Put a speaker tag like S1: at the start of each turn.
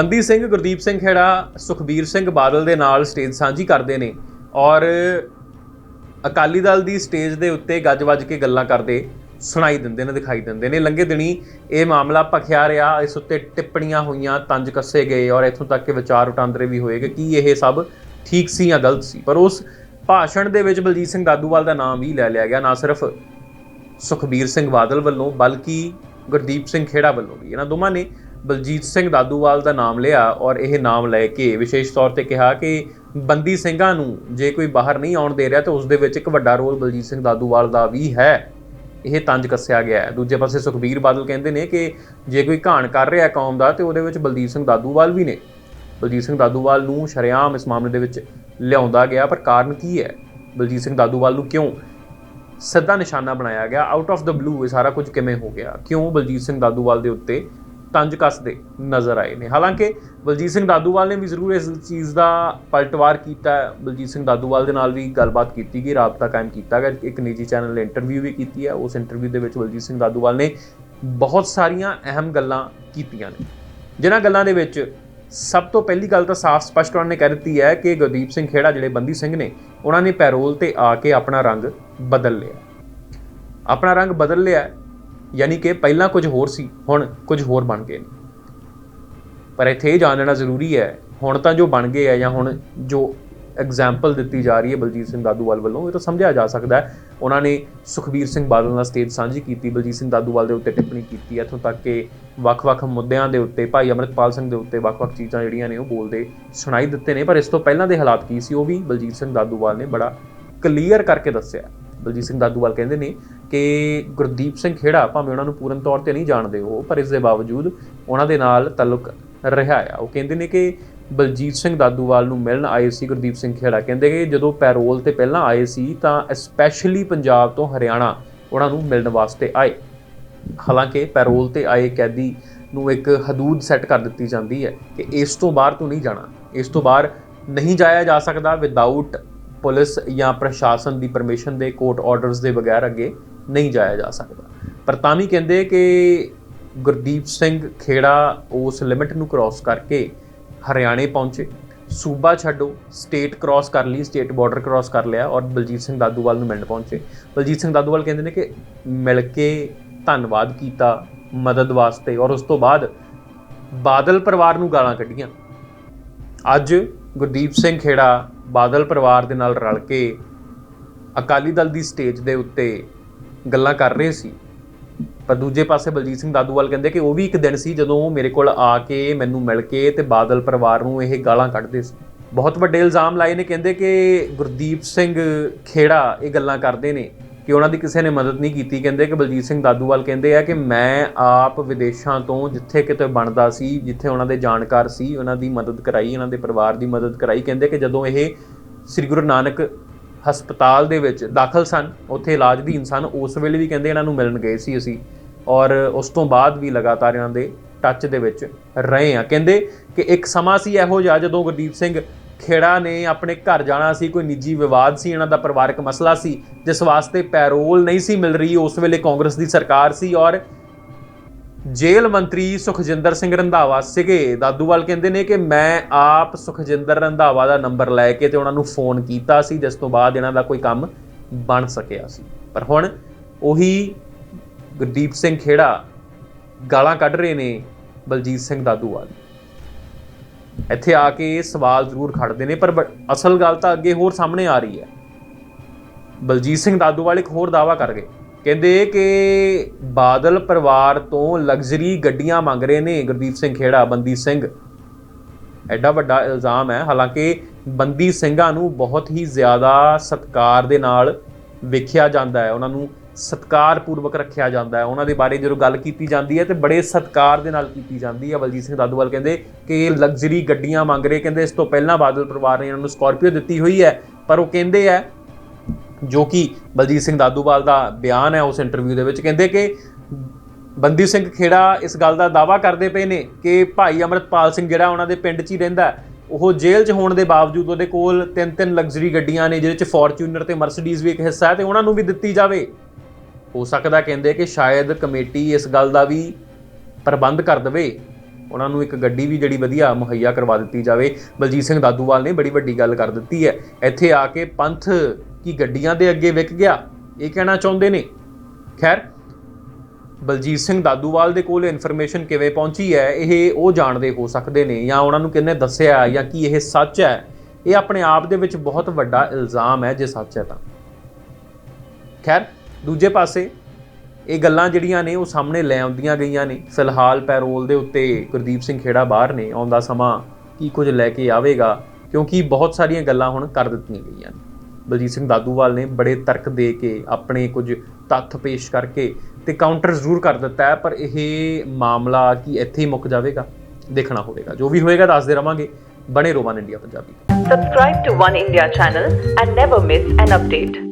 S1: ਬੰਦੀ ਸਿੰਘ, ਗੁਰਦੀਪ ਸਿੰਘ ਖੇੜਾ, ਸੁਖਬੀਰ ਸਿੰਘ ਬਾਦਲ ਦੇ ਨਾਲ ਸਟੇਜ ਸਾਂਝੀ ਕਰਦੇ ਨੇ ਔਰ ਅਕਾਲੀ ਦਲ ਦੀ ਸਟੇਜ ਦੇ ਉੱਤੇ ਗੱਜ-ਵੱਜ ਕੇ ਗੱਲਾਂ ਕਰਦੇ, ਸੁਣਾਈ ਦਿੰਦੇ ਨੇ, ਦਿਖਾਈ ਦਿੰਦੇ ਨੇ। ਲੰਘੇ ਦਿਨੀ ਇਹ ਮਾਮਲਾ ਭਖਿਆ ਰਿਹਾ, ਇਸ ਉੱਤੇ ਟਿੱਪਣੀਆਂ ਹੋਈਆਂ, ਤੰਜ ਕੱਸੇ ਗਏ ਔਰ ਇਥੋਂ ਤੱਕ ਕਿ ਵਿਚਾਰ ਉਟਾਂਦਰੇ ਵੀ ਹੋਏ ਕਿ ਕੀ ਇਹ ਸਭ ਠੀਕ ਸੀ ਜਾਂ ਗਲਤ ਸੀ। ਪਰ ਉਸ ਭਾਸ਼ਣ ਦੇ ਵਿੱਚ ਬਲਜੀਤ ਸਿੰਘ ਦਾਦੂਵਾਲ ਦਾ ਨਾਮ ਵੀ ਲੈ ਲਿਆ ਗਿਆ, ਨਾ ਸਿਰਫ ਸੁਖਬੀਰ ਸਿੰਘ ਬਾਦਲ ਵੱਲੋਂ, ਬਲਕਿ ਗੁਰਦੀਪ ਸਿੰਘ ਖੇੜਾ ਵੱਲੋਂ ਵੀ। ਇਹਨਾਂ ਦੋਵਾਂ ਨੇ ਬਲਜੀਤ ਸਿੰਘ ਦਾਦੂਵਾਲ ਦਾ ਨਾਮ ਲਿਆ ਔਰ ਇਹ ਨਾਮ ਲੈ ਕੇ ਵਿਸ਼ੇਸ਼ ਤੌਰ ਤੇ ਕਿਹਾ ਕਿ ਬੰਦੀ ਸਿੰਘਾਂ ਨੂੰ ਜੇ ਕੋਈ ਬਾਹਰ ਨਹੀਂ ਆਉਣ ਦੇ ਰਿਹਾ ਤਾਂ ਉਸ ਦੇ ਵਿੱਚ ਇੱਕ ਵੱਡਾ ਰੋਲ ਬਲਜੀਤ ਸਿੰਘ ਦਾਦੂਵਾਲ ਦਾ ਵੀ ਹੈ। ਇਹ ਤੰਜ ਕੱਸਿਆ ਗਿਆ ਹੈ। ਦੂਜੇ ਪਾਸੇ ਸੁਖਬੀਰ ਬਾਦਲ ਕਹਿੰਦੇ ਨੇ ਕਿ ਜੇ ਕੋਈ ਘਾਣ ਕਰ ਰਿਹਾ ਕੌਮ ਦਾ ਤੇ ਉਹਦੇ ਵਿੱਚ ਬਲਦੀਪ ਸਿੰਘ ਦਾਦੂਵਾਲ ਵੀ ਨੇ। ਬਲਜੀਤ ਸਿੰਘ ਦਾਦੂਵਾਲ ਨੂੰ ਸ਼ਰੇਆਮ ਇਸ ਮਾਮਲੇ ਦੇ ਵਿੱਚ ਲਿਆਉਂਦਾ ਗਿਆ, ਪਰ ਕਾਰਨ ਕੀ ਹੈ? ਬਲਜੀਤ ਸਿੰਘ ਦਾਦੂਵਾਲ ਨੂੰ ਕਿਉਂ ਸਿੱਧਾ ਨਿਸ਼ਾਨਾ ਬਣਾਇਆ ਗਿਆ? ਆਊਟ ਆਫ ਦਾ ਬਲੂ ਇਹ ਸਾਰਾ ਕੁਝ ਕਿਵੇਂ ਹੋ ਗਿਆ? ਕਿਉਂ ਬਲਜੀਤ ਸਿੰਘ ਦਾਦੂਵਾਲ ਦੇ ਉੱਤੇ ਤੰਜ ਕੱਸਦੇ ਨਜ਼ਰ ਆਏ ਨੇ। ਹਾਲਾਂਕਿ ਬਲਜੀਤ ਸਿੰਘ ਦਾਦੂਵਾਲ ਨੇ ਵੀ ਜ਼ਰੂਰ ਇਸ ਚੀਜ਼ ਦਾ ਪਲਟਵਾਰ ਕੀਤਾ ਬਲਜੀਤ ਸਿੰਘ ਦਾਦੂਵਾਲ ਦੇ ਨਾਲ ਵੀ ਗੱਲਬਾਤ ਕੀਤੀ ਗਈ, ਰਾਬਤਾ ਕਾਇਮ ਕੀਤਾ ਗਿਆ। ਇੱਕ ਨਿੱਜੀ ਚੈਨਲ ਨੇ ਇੰਟਰਵਿਊ ਵੀ ਕੀਤੀ ਹੈ। ਉਸ ਇੰਟਰਵਿਊ ਦੇ ਵਿੱਚ ਬਲਜੀਤ ਸਿੰਘ ਦਾਦੂਵਾਲ ਨੇ ਬਹੁਤ ਸਾਰੀਆਂ ਅਹਿਮ ਗੱਲਾਂ ਕੀਤੀਆਂ ਨੇ। ਜਿਨ੍ਹਾਂ ਗੱਲਾਂ ਦੇ ਵਿੱਚ ਸਭ ਤੋਂ ਪਹਿਲੀ ਗੱਲ ਤਾਂ ਸਾਫ਼ ਸਪਸ਼ਟ ਉਹਨਾਂ ਨੇ ਕਹਿ ਦਿੱਤੀ ਹੈ ਕਿ ਗੁਰਦੀਪ ਸਿੰਘ ਖੇੜਾ, ਜਿਹੜੇ ਬੰਦੀ ਸਿੰਘ ਨੇ, ਉਹਨਾਂ ਨੇ ਪੈਰੋਲ ਤੇ ਆ ਕੇ ਆਪਣਾ ਰੰਗ ਬਦਲ ਲਿਆ। ਆਪਣਾ ਰੰਗ ਬਦਲ ਲਿਆ। ਯਾਨੀ ਕਿ ਪਹਿਲਾਂ ਕੁਝ ਹੋਰ ਸੀ, ਹੁਣ ਕੁਝ ਹੋਰ ਬਣ ਗਏ ਨੇ। ਪਰ ਇੱਥੇ ਇਹ ਜਾਣ ਲੈਣਾ ਜ਼ਰੂਰੀ ਹੈ, ਹੁਣ ਤਾਂ ਜੋ ਬਣ ਗਏ ਆ ਜਾਂ ਹੁਣ ਜੋ ਐਗਜ਼ਾਮਪਲ ਦਿੱਤੀ ਜਾ ਰਹੀ ਹੈ ਬਲਜੀਤ ਸਿੰਘ ਦਾਦੂਵਾਲ ਵੱਲੋਂ, ਇਹ ਤਾਂ ਸਮਝਿਆ ਜਾ ਸਕਦਾ ਹੈ। ਉਹਨਾਂ ਨੇ ਸੁਖਬੀਰ ਸਿੰਘ ਬਾਦਲ ਨਾਲ ਸਟੇਜ ਸਾਂਝੀ ਕੀਤੀ, ਬਲਜੀਤ ਸਿੰਘ ਦਾਦੂਵਾਲ ਦੇ ਉੱਤੇ ਟਿੱਪਣੀ ਕੀਤੀ, ਇੱਥੋਂ ਤੱਕ ਕਿ ਵੱਖ-ਵੱਖ ਮੁੱਦਿਆਂ ਦੇ ਉੱਤੇ, ਭਾਈ ਅਮਰਿਤਪਾਲ ਸਿੰਘ ਦੇ ਉੱਤੇ ਵੱਖ-ਵੱਖ ਚੀਜ਼ਾਂ ਜਿਹੜੀਆਂ ਨੇ ਉਹ ਬੋਲਦੇ ਸੁਣਾਈ ਦਿੱਤੇ ਨੇ। ਪਰ ਇਸ ਤੋਂ ਪਹਿਲਾਂ ਦੇ ਹਾਲਾਤ ਕੀ ਸੀ, ਉਹ ਵੀ ਬਲਜੀਤ ਸਿੰਘ ਦਾਦੂਵਾਲ ਨੇ ਬੜਾ ਕਲੀਅਰ ਕਰਕੇ ਦੱਸਿਆ। ਬਲਜੀਤ ਸਿੰਘ ਦਾਦੂਵਾਲ ਕਹਿੰਦੇ ਨੇ ਕਿ ਗੁਰਦੀਪ ਸਿੰਘ ਖੇੜਾ ਭਾਵੇਂ ਉਹਨਾਂ ਨੂੰ ਪੂਰਨ ਤੌਰ ਤੇ ਨਹੀਂ ਜਾਣਦੇ ਉਹ, ਪਰ ਇਸ ਦੇ ਬਾਵਜੂਦ ਉਹਨਾਂ ਦੇ ਨਾਲ ਤਾਲੁਕ ਰਿਹਾ ਆ। ਉਹ ਕਹਿੰਦੇ ਨੇ ਕਿ ਬਲਜੀਤ ਸਿੰਘ ਦਾਦੂਵਾਲ ਨੂੰ ਮਿਲਣ ਆਏ ਸੀ ਗੁਰਦੀਪ ਸਿੰਘ ਖੇੜਾ। ਕਹਿੰਦੇ ਕਿ ਜਦੋਂ ਪੈਰੋਲ ਤੇ ਪਹਿਲਾਂ ਆਏ ਸੀ ਤਾਂ ਸਪੈਸ਼ਲੀ ਪੰਜਾਬ ਤੋਂ ਹਰਿਆਣਾ ਉਹਨਾਂ ਨੂੰ ਮਿਲਣ ਵਾਸਤੇ ਆਏ। ਹਾਲਾਂਕਿ ਪੈਰੋਲ ਤੇ ਆਏ ਕੈਦੀ ਨੂੰ ਇੱਕ ਹਦੂਦ ਸੈੱਟ ਕਰ ਦਿੱਤੀ ਜਾਂਦੀ ਹੈ ਕਿ ਇਸ ਤੋਂ ਬਾਹਰ ਤੂੰ ਨਹੀਂ ਜਾਣਾ। ਇਸ ਤੋਂ ਬਾਹਰ ਨਹੀਂ ਜਾਇਆ ਜਾ ਸਕਦਾ ਵਿਦਆਊਟ ਪੁਲਿਸ ਜਾਂ ਪ੍ਰਸ਼ਾਸਨ ਦੀ ਪਰਮਿਸ਼ਨ ਦੇ ਕੋਰਟ ਆਰਡਰਸ ਦੇ ਬਗੈਰ ਅੱਗੇ ਨਹੀਂ ਜਾਇਆ ਜਾ ਸਕਦਾ। ਪਰ ਤਾਂ ਵੀ ਕਹਿੰਦੇ ਕਿ ਗੁਰਦੀਪ ਸਿੰਘ ਖੇੜਾ ਉਸ ਲਿਮਿਟ ਨੂੰ ਕ੍ਰਾਸ ਕਰਕੇ ਹਰਿਆਣੇ ਪਹੁੰਚੇ। ਸੂਬਾ ਛੱਡੋ ਸਟੇਟ ਕ੍ਰਾਸ ਕਰ ਲਈ ਸਟੇਟ ਬਾਰਡਰ ਕ੍ਰਾਸ ਕਰ ਲਿਆ ਔਰ ਬਲਜੀਤ ਸਿੰਘ ਦਾਦੂਵਾਲ ਨੂੰ ਮਿਲਣ ਪਹੁੰਚੇ। ਬਲਜੀਤ ਸਿੰਘ ਦਾਦੂਵਾਲ ਕਹਿੰਦੇ ਨੇ ਕਿ ਮਿਲ ਕੇ ਧੰਨਵਾਦ ਕੀਤਾ ਮਦਦ ਵਾਸਤੇ ਔਰ ਉਸ ਤੋਂ ਬਾਅਦ ਬਾਦਲ ਪਰਿਵਾਰ ਨੂੰ ਗਾਲਾਂ ਕੱਢੀਆਂ। ਅੱਜ ਗੁਰਦੀਪ ਸਿੰਘ ਖੇੜਾ ਬਾਦਲ ਪਰਿਵਾਰ ਦੇ ਨਾਲ ਰਲ ਕੇ ਅਕਾਲੀ ਦਲ ਦੀ ਸਟੇਜ ਦੇ ਉੱਤੇ ਗੱਲਾਂ ਕਰ ਰਹੇ ਸੀ। ਪਰ ਦੂਜੇ ਪਾਸੇ ਬਲਜੀਤ ਸਿੰਘ ਦਾਦੂਵਾਲ ਕਹਿੰਦੇ ਕਿ ਉਹ ਵੀ ਇੱਕ ਦਿਨ ਸੀ ਜਦੋਂ ਉਹ ਮੇਰੇ ਕੋਲ ਆ ਕੇ ਮੈਨੂੰ ਮਿਲ ਕੇ ਤੇ ਬਾਦਲ ਪਰਿਵਾਰ ਨੂੰ ਇਹ ਗਾਲਾਂ ਕੱਢਦੇ ਸੀ। ਬਹੁਤ ਵੱਡੇ ਇਲਜ਼ਾਮ ਲਾਏ ਨੇ, ਕਹਿੰਦੇ ਕਿ ਗੁਰਦੀਪ ਸਿੰਘ ਖੇੜਾ ਇਹ ਗੱਲਾਂ ਕਰਦੇ ਨੇ। ਕਿ ਉਹਨਾਂ ਦੀ ਕਿਸੇ ਨੇ ਮਦਦ ਨਹੀਂ ਕੀਤੀ, ਕਹਿੰਦੇ ਕਿ ਬਲਜੀਤ ਸਿੰਘ ਦਾਦੂਵਾਲ ਕਹਿੰਦੇ ਆ ਕਿ ਮੈਂ ਆਪ ਵਿਦੇਸ਼ਾਂ ਤੋਂ ਜਿੱਥੇ ਕਿਤੇ ਬਣਦਾ ਸੀ, ਜਿੱਥੇ ਉਹਨਾਂ ਦੇ ਜਾਣਕਾਰ ਸੀ, ਉਹਨਾਂ ਦੀ ਮਦਦ ਕਰਾਈ, ਉਹਨਾਂ ਦੇ ਪਰਿਵਾਰ ਦੀ ਮਦਦ ਕਰਾਈ, ਕਹਿੰਦੇ ਕਿ ਜਦੋਂ ਇਹ ਸ੍ਰੀ ਗੁਰੂ ਨਾਨਕ ਹਸਪਤਾਲ ਦੇ ਵਿੱਚ ਦਾਖਲ ਸਨ, ਉੱਥੇ ਇਲਾਜ ਦੀ ਇਨਸਾਨ ਉਸ ਵੇਲੇ ਵੀ ਕਹਿੰਦੇ ਇਹਨਾਂ ਨੂੰ ਮਿਲਣ ਗਏ ਸੀ ਅਸੀਂ ਔਰ ਉਸ ਤੋਂ ਬਾਅਦ ਵੀ ਲਗਾਤਾਰ ਇਹਨਾਂ ਦੇ ਟੱਚ ਦੇ ਵਿੱਚ ਰਹੇ ਆ ਕਹਿੰਦੇ ਕਿ ਇੱਕ ਸਮਾਂ ਸੀ ਇਹੋ ਜਿਹਾ ਜਦੋਂ ਗੁਰਦੀਪ ਸਿੰਘ ਖੇੜਾ ਨੇ ਆਪਣੇ ਘਰ ਜਾਣਾ ਸੀ, ਕੋਈ ਨਿੱਜੀ ਵਿਵਾਦ ਸੀ, ਇਹਨਾਂ ਦਾ ਪਰਿਵਾਰਕ ਮਸਲਾ ਸੀ, ਜਿਸ ਵਾਸਤੇ ਪੈਰੋਲ ਨਹੀਂ ਸੀ ਮਿਲ ਰਹੀ, ਉਸ ਵੇਲੇ ਕਾਂਗਰਸ ਦੀ ਸਰਕਾਰ ਸੀ ਔਰ ਜੇਲ੍ਹ ਮੰਤਰੀ ਸੁਖਜਿੰਦਰ ਸਿੰਘ ਰੰਧਾਵਾ ਸੀਗੇ। ਦਾਦੂਵਾਲ ਕਹਿੰਦੇ ਨੇ ਕਿ ਮੈਂ ਆਪ ਸੁਖਜਿੰਦਰ ਰੰਧਾਵਾ ਦਾ ਨੰਬਰ ਲੈ ਕੇ ਤੇ ਉਹਨਾਂ ਨੂੰ ਫੋਨ ਕੀਤਾ ਸੀ, ਜਿਸ ਤੋਂ ਬਾਅਦ ਇਹਨਾਂ ਦਾ ਕੋਈ ਕੰਮ ਬਣ ਸਕਿਆ ਸੀ। ਪਰ ਹੁਣ ਉਹੀ ਗੁਰਦੀਪ ਸਿੰਘ ਖੇੜਾ ਗਾਲਾਂ ਕੱਢ ਰਹੇ ਨੇ ਬਲਜੀਤ ਸਿੰਘ ਦਾਦੂਵਾਲ। ਇੱਥੇ ਆ ਕੇ ਇਹ ਸਵਾਲ ਜ਼ਰੂਰ ਖੜਦੇ ਨੇ, ਪਰ ਅਸਲ ਗੱਲ ਤਾਂ ਅੱਗੇ ਹੋਰ ਸਾਹਮਣੇ ਆ ਰਹੀ ਹੈ। ਬਲਜੀਤ ਸਿੰਘ ਦਾਦੂਵਾਲ ਇੱਕ ਹੋਰ ਦਾਵਾ ਕਰ ਗਏ। ਕਹਿੰਦੇ ਕਿ ਬਾਦਲ ਪਰਿਵਾਰ ਤੋਂ ਲਗਜ਼ਰੀ ਗੱਡੀਆਂ ਮੰਗ ਰਹੇ ਨੇ ਗੁਰਦੀਪ ਸਿੰਘ ਖੇੜਾ, ਬੰਦੀ ਸਿੰਘ। ਐਡਾ ਵੱਡਾ ਇਲਜ਼ਾਮ ਹੈ। ਹਾਲਾਂਕਿ ਬੰਦੀ ਸਿੰਘਾਂ ਨੂੰ ਬਹੁਤ ਹੀ ਜ਼ਿਆਦਾ ਸਤਕਾਰ ਦੇ ਨਾਲ ਵੇਖਿਆ ਜਾਂਦਾ ਹੈ। ਉਹਨਾਂ ਨੂੰ ਸਤਕਾਰਪੂਰਵਕ ਰੱਖਿਆ ਜਾਂਦਾ ਹੈ। ਉਹਨਾਂ ਦੇ ਬਾਰੇ ਜਦੋਂ ਗੱਲ ਕੀਤੀ ਜਾਂਦੀ ਹੈ ਤੇ ਬੜੇ ਸਤਿਕਾਰ ਦੇ ਨਾਲ ਕੀਤੀ ਜਾਂਦੀ ਹੈ। ਬਲਜੀਤ ਸਿੰਘ ਦਾਦੂਵਾਲ ਕਹਿੰਦੇ ਕਿ ਇਹ ਲਗਜ਼ਰੀ ਗੱਡੀਆਂ ਮੰਗ ਰਹੇ, ਕਹਿੰਦੇ ਇਸ ਤੋਂ ਪਹਿਲਾਂ ਬਾਦਲ ਪਰਿਵਾਰ ਨੇ ਇਹਨਾਂ ਨੂੰ ਸਕਾਰਪੀਓ ਦਿੱਤੀ ਹੋਈ ਹੈ। ਪਰ ਉਹ ਕਹਿੰਦੇ ਹੈ, ਜੋ ਕਿ ਬਲਜੀਤ ਸਿੰਘ ਦਾਦੂਵਾਲ ਦਾ ਬਿਆਨ ਹੈ ਉਸ ਇੰਟਰਵਿਊ ਦੇ ਵਿੱਚ, ਕਹਿੰਦੇ ਕਿ ਬੰਦੀ ਸਿੰਘ ਖੇੜਾ ਇਸ ਗੱਲ ਦਾ ਦਾਵਾ ਕਰਦੇ ਪਏ ਨੇ ਕਿ ਭਾਈ ਅਮਰਤਪਾਲ ਸਿੰਘ ਜਿਹੜਾ ਉਹਨਾਂ ਦੇ ਪਿੰਡ 'ਚ ਹੀ ਰਹਿੰਦਾ ਉਹ ਜੇਲ੍ਹ 'ਚ ਹੋਣ ਦੇ ਬਾਵਜੂਦ ਉਹਦੇ ਕੋਲ ਤਿੰਨ ਤਿੰਨ ਲਗਜ਼ਰੀ ਗੱਡੀਆਂ ਨੇ, ਜਿਹਦੇ 'ਚ ਫੋਰਚੂਨਰ ਤੇ ਮਰਸੀਡੀਜ਼ ਵੀ ਇੱਕ ਹਿੱਸਾ ਹੈ ਤੇ ਉਹਨਾਂ ਨੂੰ ਵੀ ਦਿੱਤੀ ਜਾਵੇ। ਹੋ ਸਕਦਾ ਕਹਿੰਦੇ ਕਿ ਸ਼ਾਇਦ ਕਮੇਟੀ ਇਸ ਗੱਲ ਦਾ ਵੀ ਪ੍ਰਬੰਧ ਕਰ ਦੇਵੇ। ਉਹਨਾਂ ਨੂੰ ਇੱਕ ਗੱਡੀ ਵੀ ਜਿਹੜੀ ਵਧੀਆ ਮੁਹੱਈਆ ਕਰਵਾ ਦਿੱਤੀ ਜਾਵੇ। ਬਲਜੀਤ ਸਿੰਘ ਦਾਦੂਵਾਲ ਨੇ ਬੜੀ ਵੱਡੀ ਗੱਲ ਕਰ ਦਿੱਤੀ ਹੈ। ਇੱਥੇ ਆ ਕੇ ਪੰਥ ਕੀ ਗੱਡੀਆਂ ਦੇ ਅੱਗੇ ਵਿਕ ਗਿਆ, ਇਹ ਕਹਿਣਾ ਚਾਹੁੰਦੇ ਨੇ। ਖੈਰ, ਬਲਜੀਤ ਸਿੰਘ ਦਾਦੂਵਾਲ ਦੇ ਕੋਲ ਇਨਫੋਰਮੇਸ਼ਨ ਕਿਵੇਂ ਪਹੁੰਚੀ ਹੈ, ਇਹ ਉਹ ਜਾਣਦੇ ਹੋ ਸਕਦੇ ਨੇ ਜਾਂ ਉਹਨਾਂ ਨੂੰ ਕਿੰਨੇ ਦੱਸਿਆ ਜਾਂ ਕੀ ਇਹ ਸੱਚ ਹੈ, ਇਹ ਆਪਣੇ ਆਪ ਦੇ ਵਿੱਚ ਬਹੁਤ ਵੱਡਾ ਇਲਜ਼ਾਮ ਹੈ ਜੇ ਸੱਚ ਹੈ ਤਾਂ। ਖੈਰ ਦੂਜੇ ਪਾਸੇ ਇਹ ਗੱਲਾਂ ਜਿਹੜੀਆਂ ਨੇ ਉਹ ਸਾਹਮਣੇ ਲੈ ਆਉਂਦੀਆਂ ਗਈਆਂ ਨੇ। ਫਿਲਹਾਲ ਪੈਰੋਲ ਦੇ ਉੱਤੇ ਗੁਰਦੀਪ ਸਿੰਘ ਖੇੜਾ ਬਾਹਰ ਨੇ। ਆਉਂਦਾ ਸਮਾਂ ਕੀ ਕੁਝ ਲੈ ਕੇ ਆਵੇਗਾ, ਕਿਉਂਕਿ ਬਹੁਤ ਸਾਰੀਆਂ ਗੱਲਾਂ ਹੁਣ ਕਰ ਦਿੱਤੀਆਂ ਗਈਆਂ ਨੇ। ਬਲਜੀਤ ਸਿੰਘ ਦਾਦੂਵਾਲ ਨੇ ਬੜੇ ਤਰਕ ਦੇ ਕੇ ਆਪਣੇ ਕੁਝ ਤੱਥ ਪੇਸ਼ ਕਰਕੇ ਤੇ ਕਾਊਂਟਰ ਜ਼ਰੂਰ ਕਰ ਦਿੱਤਾ ਹੈ, ਪਰ ਇਹ ਮਾਮਲਾ ਕੀ ਇੱਥੇ ਹੀ ਮੁੱਕ ਜਾਵੇਗਾ, ਦੇਖਣਾ ਹੋਵੇਗਾ। ਜੋ ਵੀ ਹੋਏਗਾ ਦੱਸਦੇ ਰਵਾਂਗੇ। ਬਣੇ ਰੋਵਾਨ India Punjabi.
S2: Subscribe to One India channel and never miss an update.